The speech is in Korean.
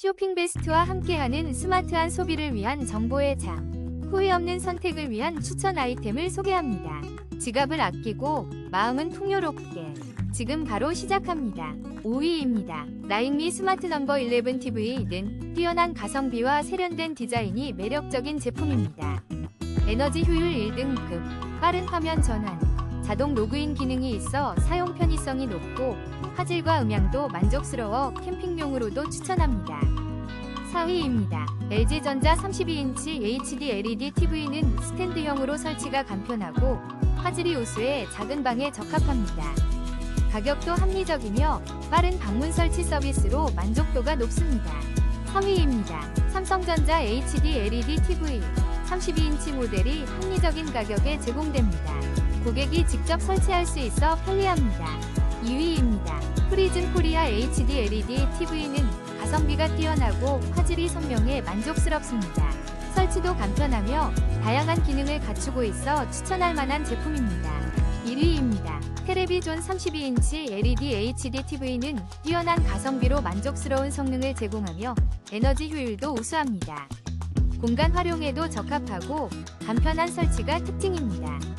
쇼핑 베스트와 함께하는 스마트한 소비를 위한 정보의 장. 후회 없는 선택을 위한 추천 아이템을 소개합니다. 지갑을 아끼고 마음은 풍요롭게. 지금 바로 시작합니다. 5위입니다. 라잉미 스마트 넘버 11 TV는 뛰어난 가성비와 세련된 디자인이 매력적인 제품입니다. 에너지 효율 1등급, 빠른 화면 전환, 자동 로그인 기능이 있어 사용 편의성이 높고 화질과 음향도 만족스러워 캠핑용으로도 추천합니다. 4위입니다. LG전자 32인치 HD LED TV는 스탠드형으로 설치가 간편하고 화질이 우수해 작은 방에 적합합니다. 가격도 합리적이며 빠른 방문 설치 서비스로 만족도가 높습니다. 3위입니다. 삼성전자 HD LED TV 32인치 모델이 합리적인 가격에 제공됩니다. 고객이 직접 설치할 수 있어 편리합니다. 2위입니다. 프리즘 코리아 HD LED TV는 가성비가 뛰어나고 화질이 선명해 만족스럽습니다. 설치도 간편하며 다양한 기능을 갖추고 있어 추천할 만한 제품입니다. 1위입니다. 텔레비전 32인치 LED HD TV는 뛰어난 가성비로 만족스러운 성능을 제공하며 에너지 효율도 우수합니다. 공간 활용에도 적합하고 간편한 설치가 특징입니다.